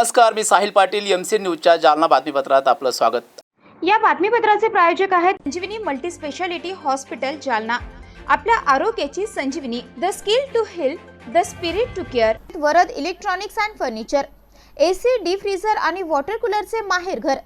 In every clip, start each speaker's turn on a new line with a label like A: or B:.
A: नमस्कार मी Sahil Patil M C न्यूजच्या जालना बातमीपत्रात आपलं स्वागत.
B: या बातमीपत्राचे प्रायोजक आहेत Sanjeevani multi speciality hospital Jalna. आपल्या आरोग्याची Sanjeevani the skill to health the spirit to care. Varad electronics and furniture A C D freezer आणि वॉटर कूलरचे माहेर घर.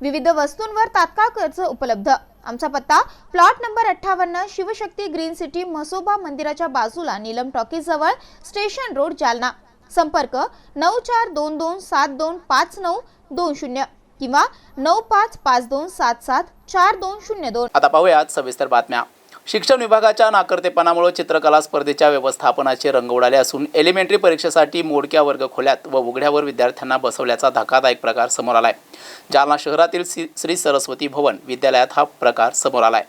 B: विविध वस्तूंवर तात्काळ कर्ज उपलब्ध. आमचा पत्ता प्लॉट नंबर अठ्ठावन्न शिवशक्ती ग्रीन सिटी मसोबा मंदिराच्या बाजूला नीलम टॉकीजजवळ स्टेशन रोड जालना. संपर्क नऊ चार दोन दोन सात दोन पाच नऊ दोन शून्य किंवा नऊ पाच पाच दोन सात सात चार दोन शून्य दोन.
A: आता पाहूयात सविस्तर बातम्या. शिक्षण विभागाच्या नाकर्तेपणामुळे चित्रकला स्पर्धेच्या व्यवस्थापनाचे रंग उडाले असून एलिमेंटरी परीक्षेसाठी मोडक्या वर्ग खोल्यात व उघड्यावर विद्यार्थ्यांना बसवल्याचा धक्कादायक प्रकार समोर आलाय. जालना शहरातील श्री- श्री सरस्वती भवन विद्यालयात हा प्रकार समोर आलाय.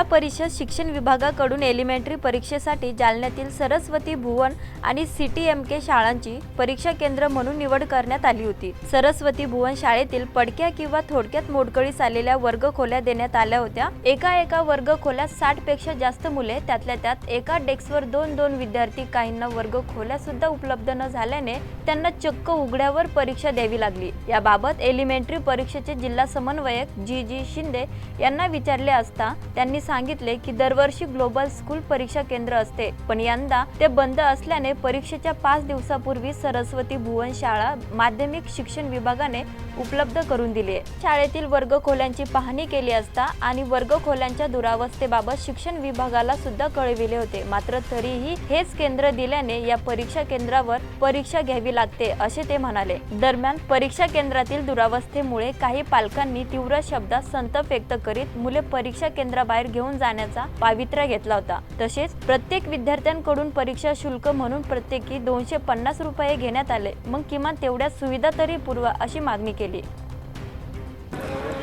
C: जिल्हा परिषद शिक्षण विभागाकडून एलिमेंटरी परीक्षेसाठी जालन्यातील सरस्वती भुवन आणि सिटी एम के शाळांची परीक्षा केंद्र म्हणून निवड करण्यात आली होती. सरस्वती भुवन शाळेतील पडक्या किंवा थोडक्यात मोडकळीस आलेल्या वर्ग खोल्या देण्यात आल्या होत्या. एका एका वर्ग खोल्यात साठपेक्षा जास्त मुले त्यातल्या त्यात एका डेस्कवर दोन दोन विद्यार्थी काहींना वर्ग खोल्या सुद्धा उपलब्ध न झाल्याने त्यांना चक्क उघड्यावर परीक्षा द्यावी लागली. याबाबत एलिमेंटरी परीक्षेचे जिल्हा समन्वयक जी जी शिंदे यांना विचारले असता त्यांनी सांगितले की दरवर्षी ग्लोबल स्कूल परीक्षा केंद्र असते. पण यंदा ते बंद असल्याने परीक्षेच्या पाच दिवसापूर्वी सरस्वती भुवन शाळा माध्यमिक शिक्षण विभागाने उपलब्ध करून दिली आहे. शाळेतील वर्गखोल्यांची पाहणी केली असता आणि वर्गखोल्यांच्या दुरावस्थेबाबत शिक्षण विभागाला सुद्धा कळविले होते. मात्र तरीही हेच केंद्र दिल्याने या परीक्षा केंद्रावर परीक्षा घ्यावी लागते असे ते म्हणाले. दरम्यान परीक्षा केंद्रातील दुरावस्थेमुळे काही पालकांनी तीव्र शब्दात संताप व्यक्त करीत मुले परीक्षा केंद्राबाहेर घेऊन जाण्याचा पावित्र्य घेतला होता. तसेच प्रत्येक विद्यार्थ्यांकडून परीक्षा शुल्क म्हणून प्रत्येकी दोनशे पन्नास रुपये घेण्यात आले. मग किमान तेवढ्या सुविधा तरी पुरवा अशी मागणी केली.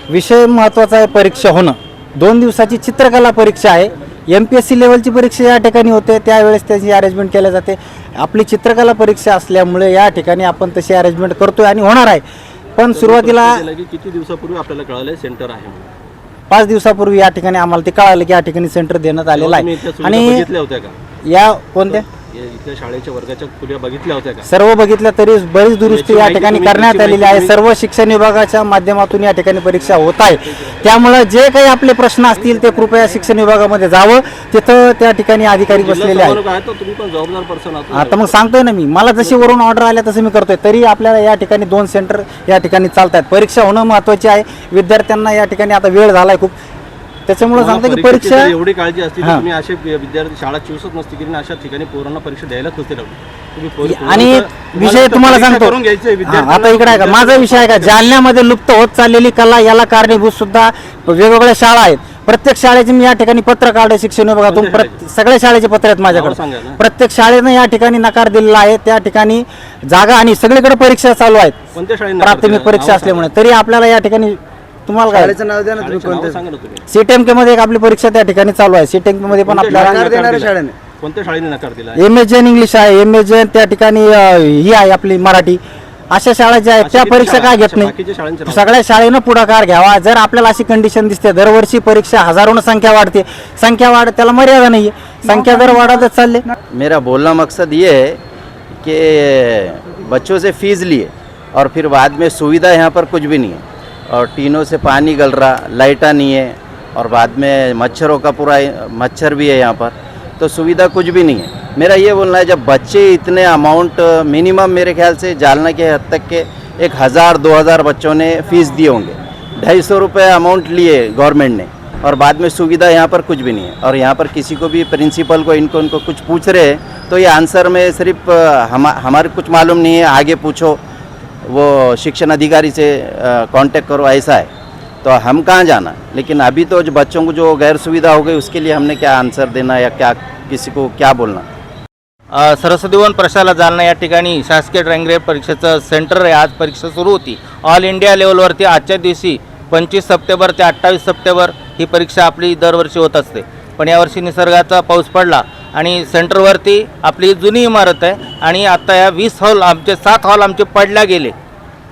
D: विषय महत्त्वाचा आहे परीक्षा होणं. दोन दिवसाची चित्रकला परीक्षा आहे. एम पी एस सी लेवलची परीक्षा या ठिकाणी होते. त्यावेळेस त्याची अरेंजमेंट केल्या जाते. आपली चित्रकला परीक्षा असल्यामुळे या ठिकाणी आपण तशी अरेंजमेंट करतोय आणि होणार आहे. पण सुरुवातीला
E: किती दिवसापूर्वी आपल्याला कळालं सेंटर आहे म्हणून.
D: पाच दिवसापूर्वी या ठिकाणी आम्हाला ते कळालं की या ठिकाणी सेंटर देण्यात आलेलं आहे. आणि या कोणत्या?
E: इथल्या शाळेच्या वर्गाच्या खुल्या बघितल्या होत्या का?
D: सर्व बघितलं तरी बरीच दुरुस्ती या ठिकाणी करण्यात आलेली आहे. सर्व शिक्षण विभागाच्या माध्यमातून या ठिकाणी परीक्षा होत आहे. त्यामुळे जे काही आपले प्रश्न असतील ते कृपया शिक्षण विभागामध्ये जावं. तिथं त्या ठिकाणी अधिकारी बसलेले आहेत.
E: समन्वयक आहे तर तुम्ही पण जबाबदार पर्सन आहात.
D: आता मग सांगतोय ना मी. मला जशी वरून ऑर्डर आल्या तसं मी करतोय. तरी आपल्याला या ठिकाणी दोन सेंटर या ठिकाणी चालत आहेत परीक्षा होणं महत्वाची आहे. विद्यार्थ्यांना या ठिकाणी आता वेळ झालाय खूप. त्याच्यामुळे सांगतो की परीक्षा
E: एवढी काळजी असती. तुम्ही असे विद्यार्थी शाळा चूसत नसती की अशा ठिकाणी पोरांना परीक्षा तुम्ही पोर-
D: आणि विषय तुम्हाला सांगतो. आता इकडे आहे का माझा विषय आहे का जालन्यामध्ये लुप्त होत चाललेली कला याला कारणीभूत सुद्धा वेगवेगळ्या शाळा आहेत. प्रत्येक शाळेचे मी या ठिकाणी पत्र काढले शिक्षण विभागातून. सगळ्या शाळेचे पत्र आहेत माझ्याकडे. प्रत्येक शाळेनं या ठिकाणी नकार दिलेला आहे. त्या ठिकाणी जागा आणि सगळीकडे परीक्षा चालू आहेत. प्राथमिक परीक्षा असल्यामुळे. तरी आपल्याला या ठिकाणी तुम्हाला काय?
F: नाव द्या ना तुम्ही कोणत्या
E: सांगा ना तुम्ही.
D: सीटेमके मध्ये एक आपली परीक्षा त्या ठिकाणी चालू आहे. सीटेमके मध्ये पण
E: कोणत्या
D: आपल्याला
F: देणाऱ्या
E: नकार?
F: शाळेने.
E: कोणत्या शाळेने नकार दिला?
D: एम एस जैन इंग्लिश आहे. एम एस जैन त्या ठिकाणी अ, ही आहे आपली मराठी. अशा शाळा ज्या आहेत त्या परीक्षा? काय घेत
E: बाकीच्या शाळांचे
D: नाही
E: नाव
D: सगळ्या शाळेनं पुढाकार घ्यावा. जर आपल्याला अशी कंडिशन दिसते दरवर्षी परीक्षा हजारोनं संख्या वाढते. संख्या वाढ त्याला मर्यादा नाही संख्या जर वाढतच चालले.
F: मेरा बोलना मकसद ये है कि बच्चों से फीस लिए और फिर बाद में सुविधा यहाँ पर कुछ भी नहीं है। और टीनों से पानी गल रहा, लाइटा नहीं है, और बाद में मच्छरों का पूरा मच्छर भी है यहाँ पर तो सुविधा कुछ भी नहीं है। मेरा ये बोलना है, जब बच्चे इतने अमाउंट मिनिमम मेरे ख्याल से जालना के हद तक के एक हज़ार, दो हज़ार बच्चों ने फ़ीस दिए होंगे। ढाई सौ रुपये अमाउंट लिए गवर्नमेंट ने, और बाद में सुविधा यहाँ पर कुछ भी नहीं है। और यहाँ पर किसी को भी प्रिंसिपल को, इनको इनको कुछ पूछ रहे हैं तो ये आंसर में सिर्फ़, हम, हमारे कुछ मालूम नहीं है, आगे पूछो। वो शिक्षण अधिकारी से कांटेक्ट करो ऐसा है। तो हम कहाँ जाना? लेकिन अभी तो जो बच्चों को जो गैर सुविधा हो गई उसके लिए हमने क्या आंसर देना या क्या किसी को क्या बोलना?
G: सरस्वती वन प्रशाला जालना या ठिकाणी शासकीय ड्रॉइंग परीक्षेचं सेंटर आहे. आज परीक्षा सुरू होती. ऑल इंडिया लेवलवरती आजच्या दिवशी पंचवीस सप्टेंबर ते अठ्ठावीस सप्टेंबर ही परीक्षा आपली दरवर्षी होत असते. पण यावर्षी निसर्गाचा पाऊस पडला. आणि सेंटरवरती आपली जुनी इमारत आहे आणि आता या वीस हॉल आमचे सात हॉल आमचे पडल्या गेले.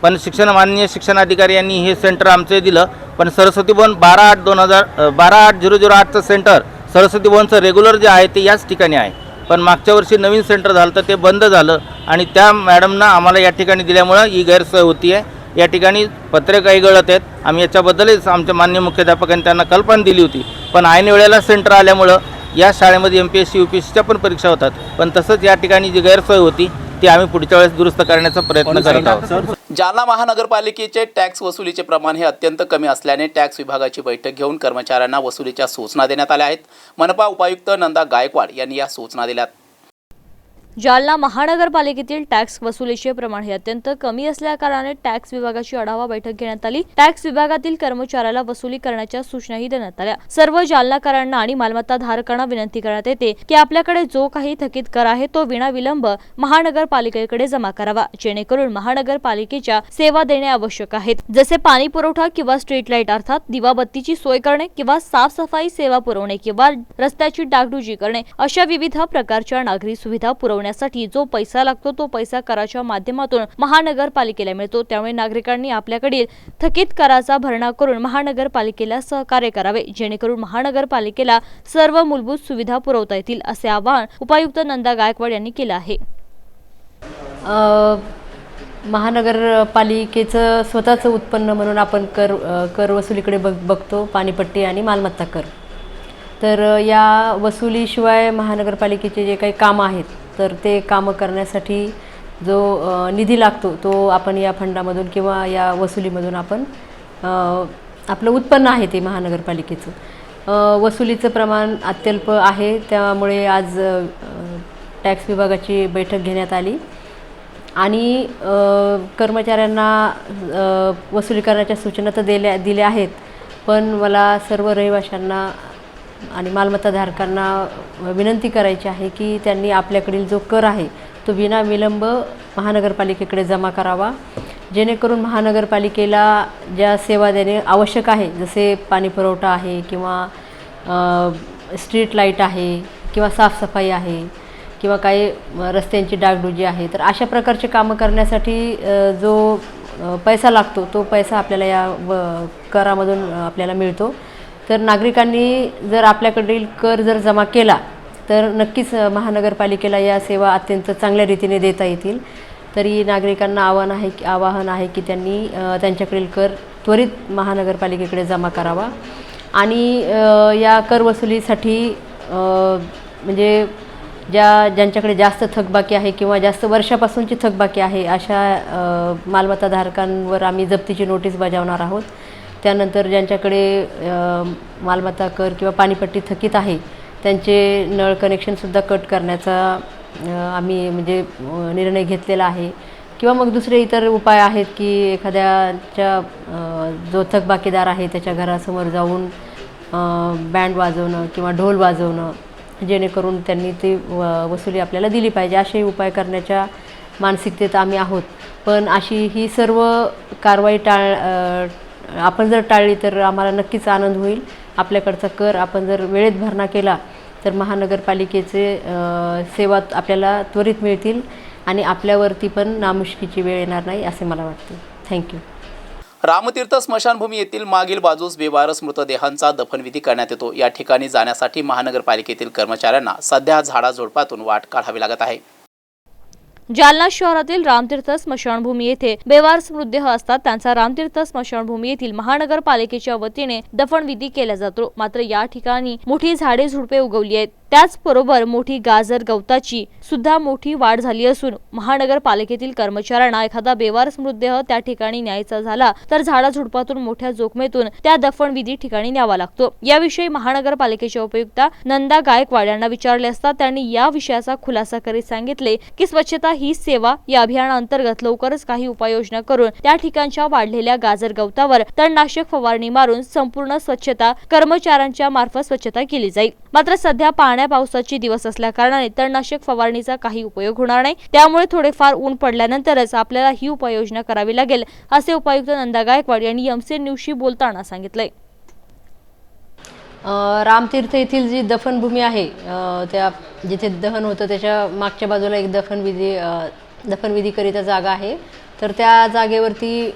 G: पण शिक्षण माननीय शिक्षणाधिकारी यांनी हे सेंटर आमचे दिलं. पण सरस्वती भवन बारा आठ दोन हजार बारा आठ झिरो झिरो आठचं सेंटर सरस्वती भवनचं रेग्युलर जे आहे ते याच ठिकाणी आहे. पण मागच्या वर्षी नवीन सेंटर झालं तर ते बंद झालं आणि त्या मॅडमना आम्हाला या ठिकाणी दिल्यामुळं ही गैरसोय होती आहे. या ठिकाणी पत्रे काही गळत आहेत. आम्ही याच्याबद्दलच आमच्या मान्य मुख्याध्यापकांनी त्यांना कल्पना दिली होती. पण ऐन वेळेला सेंटर आल्यामुळं या शाळेमध्ये M P S C U P S सीच्या पण परीक्षा होतात. पण तसंच या ठिकाणी जी गैरसोय होती ती आम्ही पुढच्या वेळेस दुरुस्त करण्याचा प्रयत्न करत आहोत.
A: जालना महानगरपालिकेचे टॅक्स वसुलीचे प्रमाण हे अत्यंत कमी असल्याने टॅक्स विभागाची बैठक घेऊन कर्मचाऱ्यांना वसुलीच्या सूचना देण्यात आल्या आहेत. मनपा उपायुक्त नंदा गायकवाड यांनी या सूचना दिल्यात.
H: जालना महानगरपालिकेतील टॅक्स वसुलीचे प्रमाण हे अत्यंत कमी असल्याकारणाने टॅक्स विभागाची आढावा बैठक घेण्यात आली. टॅक्स विभागातील कर्मचाऱ्याला वसुली करण्याच्या सूचनाही देण्यात आल्या. सर्व जालनाकरांना आणि मालमत्ता धारकांना विनंती करण्यात येते की आपल्याकडे जो काही थकीत कर आहे तो विना विलंब महानगरपालिकेकडे जमा करावा. जेणेकरून महानगरपालिकेच्या सेवा देणे आवश्यक आहेत. जसे पाणी पुरवठा किंवा स्ट्रीट लाइट अर्थात दिवाबत्तीची सोय करणे किंवा साफसफाई सेवा पुरवणे किंवा रस्त्याची डागडुजी करणे अशा विविध प्रकारच्या नागरी सुविधा पुरवणे पुरवण्यासाठी जो पैसा लागतो तो पैसा कराच्या माध्यमातून महानगरपालिकेला मिळतो. त्यामुळे नागरिकांनी आपल्याकडील थकीत कराचा भरणा करून महानगरपालिकेला सहकार्य करावे. जेणेकरून महानगरपालिकेला सर्व मूलभूत सुविधा पुरवता येतील असे आवाहन उपायुक्त नंदा गायकवाड यांनी केलं आहे.
I: महानगरपालिकेचं स्वतःचं उत्पन्न म्हणून आपण कर कर वसुलीकडे बघ बघतो. पाणीपट्टी आणि मालमत्ता कर. तर या वसुलीशिवाय महानगरपालिकेचे जे काही कामं आहेत तर ते कामं करण्यासाठी जो निधी लागतो तो आपण या फंडामधून किंवा या वसुलीमधून आपण आपलं उत्पन्न आहे ते महानगरपालिकेचं. वसुलीचं प्रमाण अत्यल्प आहे त्यामुळे आज टॅक्स विभागाची बैठक घेण्यात आली. आणि कर्मचाऱ्यांना वसुली करण्याच्या सूचना तर दिल्या दिल्या आहेत पण मला सर्व रहिवाशांना आणि मालमत्ताधारकांना विनंती करायची आहे की त्यांनी आपल्याकडील जो कर आहे तो विनाविलंब महानगरपालिकेकडे जमा करावा. जेणेकरून महानगरपालिकेला ज्या सेवा देणे आवश्यक आहे जसे पाणी पुरवठा आहे किंवा स्ट्रीट लाइट आहे किंवा साफसफाई आहे किंवा काही रस्त्यांची डागडुजी आहे तर अशा प्रकारचे कामं करण्यासाठी जो पैसा लागतो तो पैसा आपल्याला या व करामधून आपल्याला मिळतो. तर नागरिकांनी जर आपल्याकडील कर जर जमा केला तर नक्कीच महानगरपालिकेला या सेवा अत्यंत चांगल्या रीतीने देता येतील. तरी नागरिकांना आव्हान आहे की आवाहन आहे की त्यांनी त्यांच्याकडील कर त्वरित महानगरपालिकेकडे जमा करावा. आणि या कर वसुलीसाठी म्हणजे ज्या ज्यांच्याकडे जास्त थकबाकी आहे किंवा जास्त वर्षापासूनची थकबाकी आहे अशा मालमत्ताधारकांवर आम्ही जप्तीची नोटीस बजावणार आहोत. त्यानंतर ज्यांच्याकडे मालमत्ता कर किंवा पाणीपट्टी थकीत आहे त्यांचे नळ कनेक्शनसुद्धा कट करण्याचा आम्ही म्हणजे निर्णय घेतलेला आहे. किंवा मग दुसरे इतर उपाय आहेत की एखाद्याच्या जो थकबाकीदार आहे त्याच्या घरासमोर जाऊन बँड वाजवणं किंवा ढोल वाजवणं जेणेकरून त्यांनी ती व वसुली आपल्याला दिली पाहिजे. असे उपाय करण्याच्या मानसिकतेत आम्ही आहोत. पण अशी ही सर्व कारवाई टाळ आपण जर टाळली तर आम्हाला नक्कीच आनंद होईल. आपल्याकडचा कर आपण जर वेळेत भरणा केला तर महानगरपालिकेचे सेवा आपल्याला त्वरित मिळतील आणि आपल्यावरती पण नामुष्कीची वेळ येणार नाही असे मला वाटते. थँक्यू
A: रामतीर्थ स्मशानभूमी येथील मागील बाजूस बेवारस मृतदेहांचा दफनविधी करण्यात येतो. या ठिकाणी जाण्यासाठी महानगरपालिकेतील कर्मचाऱ्यांना सध्या झाडाझुडपातून वाट काढावी लागत आहे.
H: जालना शहरातील रामतीर्थ स्मशानभूमी येथे बेवारस मृतदेह असतात. त्यांचा रामतीर्थ स्मशानभूमी येथील महानगरपालिकेच्या वतीने दफनविधी केला जातो. मात्र या ठिकाणी मोठी झाडे झुडपे उगवली आहेत. त्याचबरोबर मोठी गाजर गवताची सुद्धा मोठी वाढ झाली असून महानगरपालिकेतील कर्मचाऱ्यांना एखादा बेवारस मृतदेह त्या ठिकाणी न्यायचा झाला तर झाडाझुडपातून मोठ्या जोखमेतून त्या दफनविधी ठिकाणी न्यावा लागतो. याविषयी महानगरपालिकेच्या उपयुक्ता नंदा गायकवाड यांना विचारले असता त्यांनी या विषयाचा खुलासा करीत सांगितले की स्वच्छता ही सेवा या अभियानाअंतर्गत लवकरच काही उपाययोजना करून त्या ठिकाणच्या वाढलेल्या गाजर गवतावर तणनाशक फवारणी मारून संपूर्ण स्वच्छता कर्मचाऱ्यांच्या मार्फत स्वच्छता केली जाईल. मात्र सध्या पाण्या पावसाचे दिवस असल्याकारणाने तणनाशक फवारणीचा काही उपयोग होणार नाही. त्यामुळे थोडेफार ऊन पडल्यानंतरच आपल्याला ही उपाययोजना करावी लागेल असे उपायुक्त नंदा गायकवाड यांनी एमसीएन न्यूजशी बोलताना सांगितले.
I: रामतीर्थ येथील जी दफनभूमी आहे त्या जिथे दहन होतं त्याच्या मागच्या बाजूला एक दफनविधी दफनविधीकरिता जागा आहे. तर त्या जागेवरती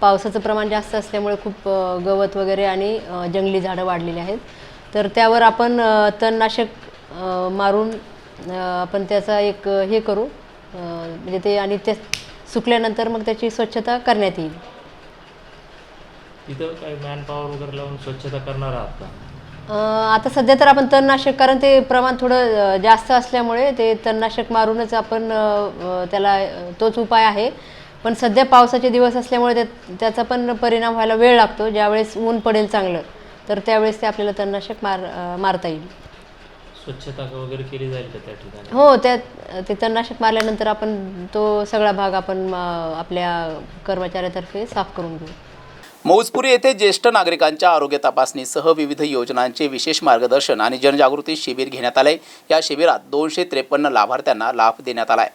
I: पावसाचं प्रमाण जास्त असल्यामुळे खूप गवत वगैरे आणि जंगली झाडं वाढलेली आहेत. तर त्यावर आपण तणनाशक मारून आपण त्याचा एक हे करू म्हणजे ते आणि ते सुकल्यानंतर मग त्याची स्वच्छता करण्यात येईल.
J: तिथं काही मॅन पॉवर वगैरे लावून स्वच्छता करणार आहात का?
I: आता सध्या तर आपण तणनाशक कारण ते प्रमाण थोडं जास्त असल्यामुळे ते तणनाशक मारूनच आपण त्याला तोच उपाय आहे. पण सध्या पावसाचे दिवस असल्यामुळे त्याचा पण परिणाम व्हायला वेळ लागतो ज्यावेळेस ऊन पडेल चांगलं. तर त्यावेळेस ते आपल्याला तणनाशक मार मारता येईल.
J: स्वच्छता वगैरे केली जाईल का त्या ठिकाणी?
I: हो त्यात ते तणनाशक मारल्यानंतर आपण तो सगळा भाग आपण आपल्या कर्मचाऱ्यातर्फे साफ करून घेऊ.
A: मौजपुरी येथे ज्येष्ठ नागरिकांच्या आरोग्य तपासणीसह विविध योजनांचे विशेष मार्गदर्शन आणि जनजागृती शिबिर घेण्यात आले. या शिबिरात दोनशे त्रेपन्न लाभार्थ्यांना लाभ देण्यात आलाय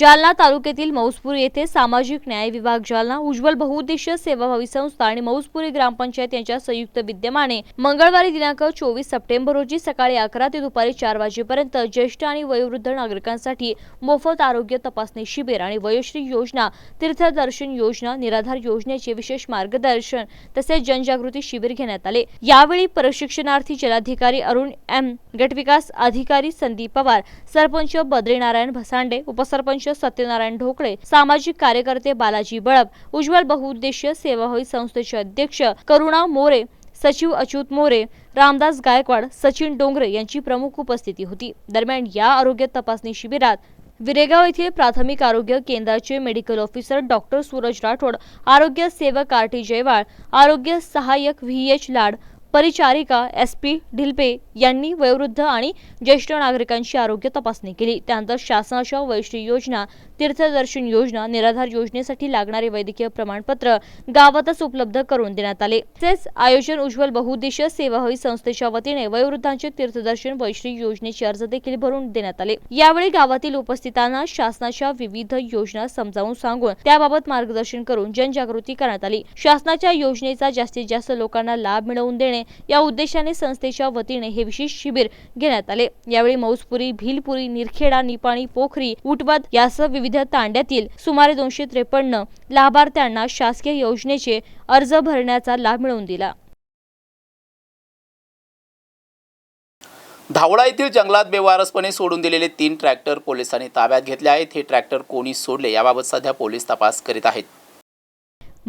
H: जालना तालुक्यातील मौसपूर येथे सामाजिक न्याय विभाग जालना उज्ज्वल बहुउद्देशीय सेवाभावी संस्था आणि मौसपुरी ग्रामपंचायत यांच्या संयुक्त विद्यमाने मंगळवारी दिनांक चोवीस सप्टेंबर रोजी सकाळी अकरा ते दुपारी चार वाजेपर्यंत ज्येष्ठ आणि वयोवृद्ध नागरिकांसाठी मोफत आरोग्य तपासणी शिबिर आणि वयोश्री योजना तीर्थदर्शन योजना निराधार योजनेचे विशेष मार्गदर्शन तसेच जनजागृती शिबिर घेण्यात आले. यावेळी प्रशिक्षणार्थी जिल्हाधिकारी अरुण एम गटविकास अधिकारी संदीप पवार सरपंच बद्रीनारायण भसांडे उपसरपंच सत्यनारायण ढोकळे सामाजिक कार्यकर्ते बालाजी बळप उज्ज्वल बहुउद्देशीय सेवाभावी संस्थेचे अध्यक्ष करुणा मोरे सचिव अच्युत मोरे रामदास गायकवाड सचिन डोंगरे यांची प्रमुख उपस्थिती होती. दरम्यान या आरोग्य तपासणी शिबिरात विरेगाव येथील प्राथमिक आरोग्य केंद्राचे medical officer doctor Suraj Rathod आरोग्य सेवक आर टी जयवाळ आरोग्य सहाय्यक व्ही एच लाड परिचारिका एस पी ढिलपे यांनी वयोवृद्ध आणि ज्येष्ठ नागरिकांची आरोग्य तपासणी केली. त्यानंतर शासनाच्या वैश्विक योजना तीर्थदर्शन योजना निराधार योजनेसाठी लागणारे वैद्यकीय प्रमाणपत्र गावातच उपलब्ध करून देण्यात आले. तसेच आयोजन उज्ज्वल बहुउद्देशीय सेवाभावी संस्थेच्या वतीने वयोवृद्धांचे तीर्थदर्शन वैश्विक योजनेचे अर्ज देखील भरून देण्यात आले. यावेळी गावातील उपस्थितांना शासनाच्या विविध योजना समजावून सांगून त्याबाबत मार्गदर्शन करून जनजागृती करण्यात आली. शासनाच्या योजनेचा जास्तीत जास्त लोकांना लाभ मिळवून देणे या उद्देशाने संस्थेच्या वतीने हे विशेष शिबिर घेण्यात आले. यावेळी मौसपुरी भिलपुरी निरखेडा निपाणी पोखरी उटवाद यासह विविध तांड्यातील सुमारे दोनशे त्रेपन्न लाभार्थ्यांना शासकीय योजनेचे अर्ज भरण्याचा लाभ मिळवून दिला.
A: धावडा येथील जंगलात बेवारसपणे सोडून दिलेले तीन ट्रॅक्टर पोलिसांनी ताब्यात घेतले आहेत. हे ट्रॅक्टर कोणी सोडले याबाबत सध्या पोलीस तपास करीत आहेत.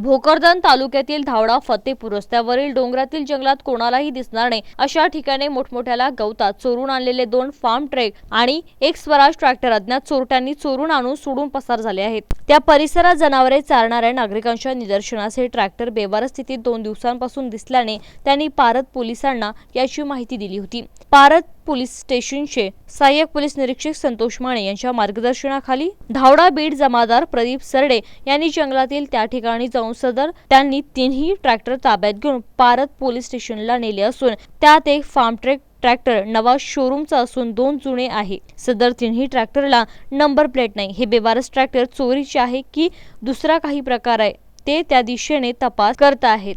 H: भोकरदन तालुक्यातील धावडा फतेपूर रस्त्यावरील डोंगरातील जंगलात कोणालाही दिसणार नाही. अशा ठिकाणी मोठमोठ्याला गवतात चोरून आणलेले दोन फार्म ट्रेक आणि एक स्वराज ट्रॅक्टर अज्ञात चोरट्यांनी चोरून आणून सोडून पसार झाले आहेत. त्या परिसरात जनावरे चारणाऱ्या नागरिकांच्या निदर्शनास हे ट्रॅक्टर बेवार स्थितीत दोन दिवसांपासून दिसल्याने त्यांनी पारत पोलिसांना याची माहिती दिली होती. पारत पोलीस स्टेशनचे सहाय्यक पोलीस निरीक्षक संतोष माने यांच्या मार्गदर्शनाखाली धावडा बीड जमादार प्रदीप सरडे यांनी जंगलातील त्या ठिकाणी जाऊन सदर त्यांनी तिन्ही ट्रॅक्टर ताब्यात घेऊन पारत पोलीस स्टेशनला नेले असून त्यात एक फार्म ट्रॅक ट्रॅक्टर नवा शोरूमचा असून दोन जुने आहे. सदर तिन्ही ट्रॅक्टरला नंबर प्लेट नाही. हे बेवारस ट्रॅक्टर चोरीचे आहे की दुसरा काही प्रकार आहे ते त्या दिशेने तपास करत आहेत.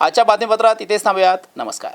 A: आजच्या बातमीपत्रात इथेच थांबूयात. नमस्कार.